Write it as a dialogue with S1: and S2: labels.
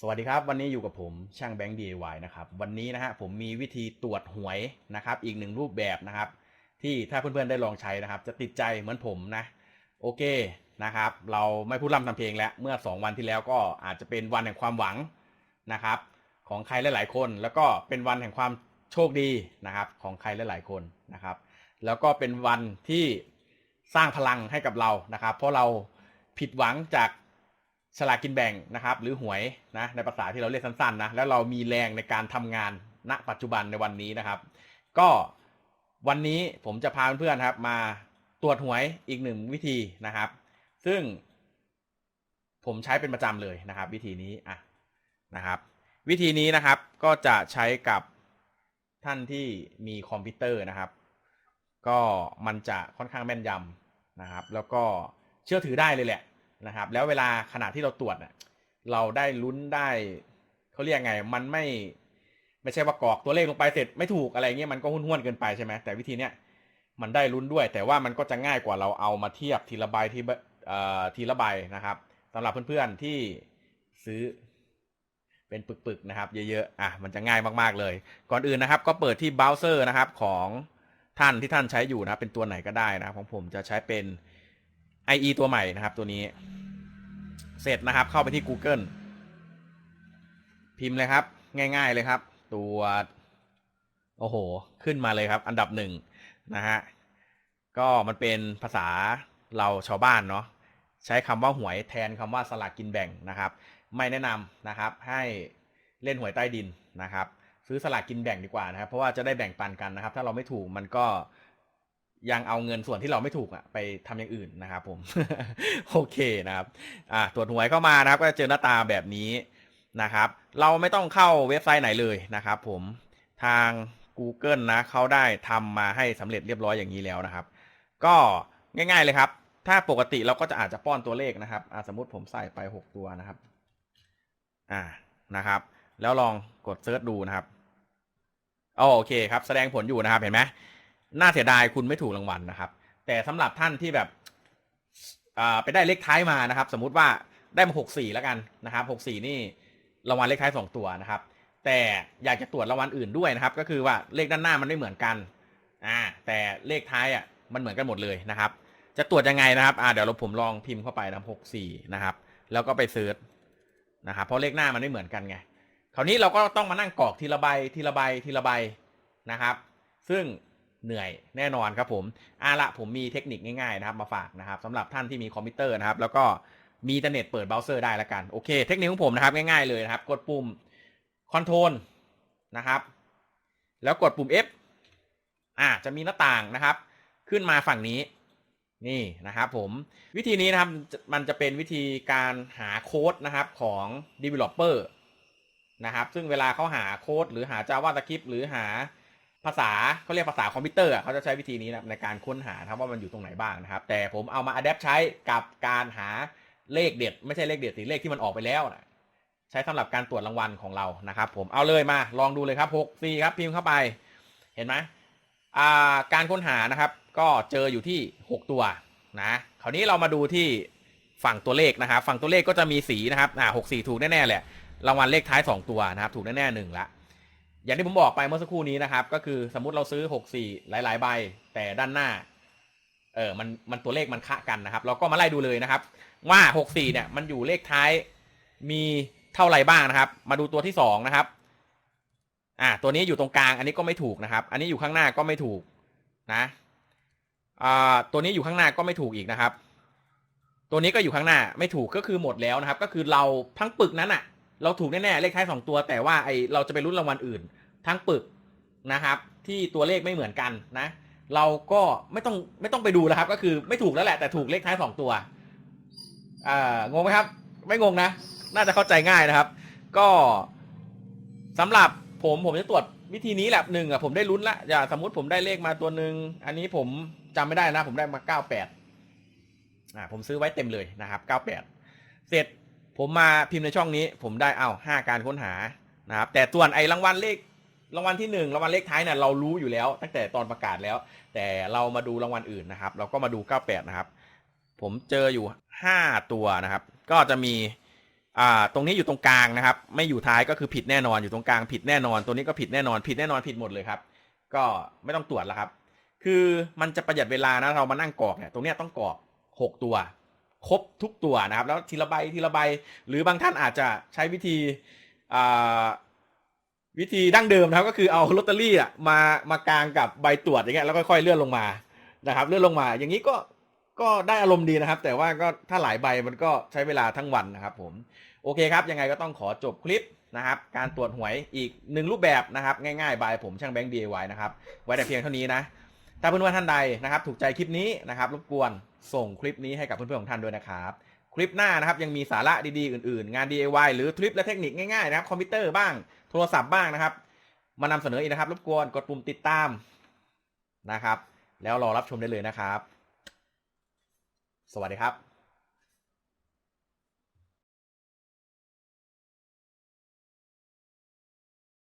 S1: สวัสดีครับ วันนี้อยู่กับผมช่างแบงค์ DIY นะครับวันนี้นะฮะผมมีวิธีตรวจหวยนะครับอีกหนึ่งรูปแบบนะครับ ที่ถ้าเพื่อนๆได้ลองใช้นะครับ จะติดใจเหมือนผมนะโอเคนะครับ เราไม่พูดล่ำทำเพลงแล้วเมื่อ 2 วันที่แล้วก็อาจจะเป็นวันแห่งความหวังนะครับ ของใครหลาย ๆ คน แล้วก็เป็นวันแห่งความโชคดีนะครับ ของใครหลาย ๆ คนนะครับ แล้วก็เป็นวันที่สร้างพลังให้กับเรานะครับ เพราะเราผิดหวังจาก สลากกินแบ่งนะครับหรือหวยนะในภาษาที่เราเรียกสั้นๆนะแล้วเรามีแรงในการทำงานณปัจจุบันในวันนี้นะครับ ก็วันนี้ผมจะพาเพื่อนๆครับ มาตรวจหวยอีกหนึ่งวิธีนะครับ ซึ่ง ผมใช้เป็นประจำเลยนะครับ วิธีนี้อะนะครับ วิธีนี้นะครับก็จะใช้กับท่านที่มีคอมพิวเตอร์นะครับ ก็มันจะค่อนข้างแม่นยำนะครับ แล้วก็เชื่อถือได้เลยแหละ นะครับ แล้วเวลาขณะที่เราตรวจน่ะเราได้ลุ้นได้เขาเรียกไง มันไม่ไม่ใช่ว่ากรอกตัวเลขลงไปเสร็จไม่ถูกอะไรเงี้ยมันก็ห้วนเกินไปใช่ไหมแต่วิธีเนี้ยมันได้ลุ้นด้วย แต่ว่ามันก็จะง่ายกว่าเราเอามาเทียบทีละใบทีละเอ่อทีละใบนะครับสำหรับเพื่อนๆที่ซื้อเป็นปึกๆนะครับ เยอะๆอะมันจะง่ายมากๆเลย ก่อนอื่นนะครับ ก็เปิดที่เบราว์เซอร์นะครับของท่านที่ท่านใช้อยู่นะเป็นตัวไหนก็ได้นะของผมจะใช้เป็น IE ตัวใหม่นะครับตัวนี้ เสร็จนะครับ เข้าไปที่ Google พิมพ์เลยครับ ง่าย ๆเลยครับ ตัวโอ้โห ขึ้นมาเลยครับ อันดับหนึ่งนะฮะก็มันเป็นภาษาเราชาวบ้านเนาะใช้คำว่าหวยแทนคำว่าสลากกินแบ่งนะครับ ไม่แนะนำนะครับ ให้เล่นหวยใต้ดินนะครับ ซื้อสลากกินแบ่งดีกว่านะครับ เพราะว่าจะได้แบ่งปันกันนะครับ ถ้าเราไม่ถูกมันก็ ยังเอาเงินส่วนที่เราไม่ถูกอะไปทำอย่างอื่นนะครับผม โอเคนะครับอ่าตรวจหวยเข้ามานะครับ ก็จะเจอหน้าตาแบบนี้นะครับ เราไม่ต้องเข้าเว็บไซต์ไหนเลยนะครับ ผมทาง Google นะเขาได้ทำมาให้สำเร็จเรียบร้อยอย่างนี้แล้วนะครับ ก็ง่าย ๆเลยครับ ถ้าปกติเราก็จะอาจจะป้อนตัวเลขนะครับสมมุติผมใส่ไป 6 ตัวนะครับอ่านะครับ แล้วลองกดเซิร์ชดูนะครับโอเคครับ แสดงผลอยู่นะครับเห็นไหม น่าเสียดายคุณไม่ถูกรางวัลนะครับ แต่สำหรับท่านที่แบบไปได้เลขท้ายมานะครับ สมมุติว่าได้มาหกสี่แล้วกันนะครับหกสี่นี่รางวัลเลขท้ายสองตัวนะครับ แต่อยากจะตรวจรางวัลอื่นด้วยนะครับ ก็คือว่าเลขด้านหน้ามันไม่เหมือนกันอ่าแต่เลขท้ายอะมันเหมือนกันหมดเลยนะครับ จะตรวจยังไงนะครับอ่าเดี๋ยวเราผมลองพิมพ์เข้าไปนะหกสี่นะครับ แล้วก็ไปเซิร์ชนะครับเพราะเลขหน้ามันไม่เหมือนกันไงคราวนี้เราก็ต้องมานั่งกรอกทีละใบทีละใบทีละใบนะครับ ซึ่ง เหนื่อยแน่นอนครับผมอาละผมมีเทคนิคง่ายๆนะครับมาฝากนะครับสำหรับท่านที่มีคอมพิวเตอร์นะครับ แล้วก็มีอินเทอร์เน็ตเปิดเบราว์เซอร์ได้ล้วกันโอเค เทคนิคของผมนะครับง่ายๆเลยนะครับ กดปุ่มคอนโทรลนะครับ แล้วกดปุ่ม F อ่าจะมีหน้าต่างนะครับ ขึ้นมาฝั่งนี้นี่นะครับผมวิธีนี้นะครับมันจะเป็นวิธีการหาโค้ดนะครับของ developer นะครับ ซึ่งเวลาเขาหาโค้ดหรือหา JavaScript หรือหา ภาษาเขาเรียกภาษาคอมพิวเตอร์เขาจะใช้วิธีนี้นะในการค้นหาครับว่ามันอยู่ตรงไหนบ้างนะครับ แต่ผมเอามา adapt ใช้กับการหาเลขเด็ด ไม่ใช่เลขเด็ดสิเลขที่มันออกไปแล้วนะใช้สำหรับการตรวจรางวัลของเรานะครับ ผมเอาเลยมาลองดูเลยครับ6 4ครับพิมพ์เข้าไป เห็นไหมาการค้นหานะครับ ก็เจออยู่ที่ 6 ตัวนะคราวนี้เรามาดูที่ฝั่งตัวเลขนะครับ ฝั่งตัวเลขก็จะมีสีนะครับอ่าหกสี่ถูกแน่ๆแหละรางวัลเลขท้าย 2 ตัวนะครับ ถูกแน่ๆหนึ่งละ อย่างที่ผมบอกไปเมื่อสักครู่นี้นะครับ ก็คือสมมุติเราซื้อ 6 4 หลาย ๆ ใบ แต่ด้านหน้า เออมันมันตัวเลขมันคะกันนะครับ เราก็มาไล่ดูเลยนะครับ ว่า 6 4 เนี่ย มันอยู่เลขท้ายมีเท่าไหร่บ้างนะครับ มาดูตัวที่ 2 นะครับ อ่า ตัวนี้อยู่ตรงกลาง อันนี้ก็ไม่ถูกนะครับ อันนี้อยู่ข้างหน้าก็ไม่ถูกนะอ่าตัวนี้อยู่ข้างหน้าก็ไม่ถูกอีกนะครับ ตัวนี้ก็อยู่ข้างหน้าไม่ถูกก็คือหมดแล้วนะครับ ก็คือเราทั้งปึกนั้นอะเราถูกแน่ๆเลขท้ายสองตัว แต่ว่าไอเราจะไปลุ้นรางวัลอื่น ทั้งปึกนะครับ ที่ตัวเลขไม่เหมือนกันนะ เราก็ไม่ต้องไม่ต้องไปดูแล้วครับ ก็คือไม่ถูกแล้วแหละแต่ถูกเลขท้ายสองตัวอ่างงไหมครับ ไม่งงนะ น่าจะเข้าใจง่ายนะครับ ก็สำหรับผมผมจะตรวจวิธีนี้แหละหนึ่งอะผมได้ลุ้นละอย่าสมมติผมได้เลขมาตัวหนึ่งอันนี้ผมจำไม่ได้นะ ผมได้มาเก้าแปดอ่าผมซื้อไว้เต็มเลยนะครับเก้าแปดเสร็จผมมาพิมพ์ในช่องนี้ ผมได้เอาห้าการค้นหานะครับแต่ส่วนไอ้รางวัลเลข รางวัลที่หนึ่งรางวัลเลขท้ายเนี่ยเรารู้อยู่แล้ว ตั้งแต่ตอนประกาศแล้ว แต่เรามาดูรางวัลอื่นนะครับ เราก็มาดูเก้าแปดนะครับ ผมเจออยู่ห้าตัวนะครับ ก็จะมีอ่าตรงนี้อยู่ตรงกลางนะครับ ไม่อยู่ท้ายก็คือผิดแน่นอนอยู่ตรงกลางผิดแน่นอน ตัวนี้ก็ผิดแน่นอน ผิดแน่นอนผิดหมดเลยครับ ก็ไม่ต้องตรวจแล้วครับ คือมันจะประหยัดเวลานะเรามานั่งกรอกเนี่ยตรงนี้ต้องกรอกหกตัวครบทุกตัวนะครับ แล้วทีละใบทีละใบหรือบางท่านอาจจะใช้วิธีอ่า วิธีดั้งเดิมนะครับก็คือเอาลอตเตอรี่อะมามากางกับใบตรวจอย่างเงี้ยแล้วค่อยๆเลื่อนลงมานะครับ เลื่อนลงมา อย่างนี้ก็ก็ได้อารมณ์ดีนะครับ แต่ว่าก็ถ้าหลายใบมันก็ใช้เวลาทั้งวันนะครับ ผมโอเคครับ ยังไงก็ต้องขอจบคลิปนะครับ การตรวจหวยอีกหนึ่งรูปแบบนะครับ ง่ายๆบายผมช่างแบงค์ DIY นะครับ ไว้แต่เพียงเท่านี้นะ ถ้าเพื่อนๆท่านใดนะครับ ถูกใจคลิปนี้นะครับ รบกวนส่งคลิปนี้ให้กับเพื่อนๆของท่านด้วยนะครับ คลิปหน้านะครับยังมีสาระดีๆอื่นๆ งาน DIY หรือทริปและเทคนิคง่ายๆนะครับคอมพิวเตอร์บ้างโทรศัพท์บ้างนะครับ มานำเสนออีกนะครับรบกวนกดปุ่มติดตามนะครับ แล้วรอรับชมได้เลยนะครับ สวัสดีครับ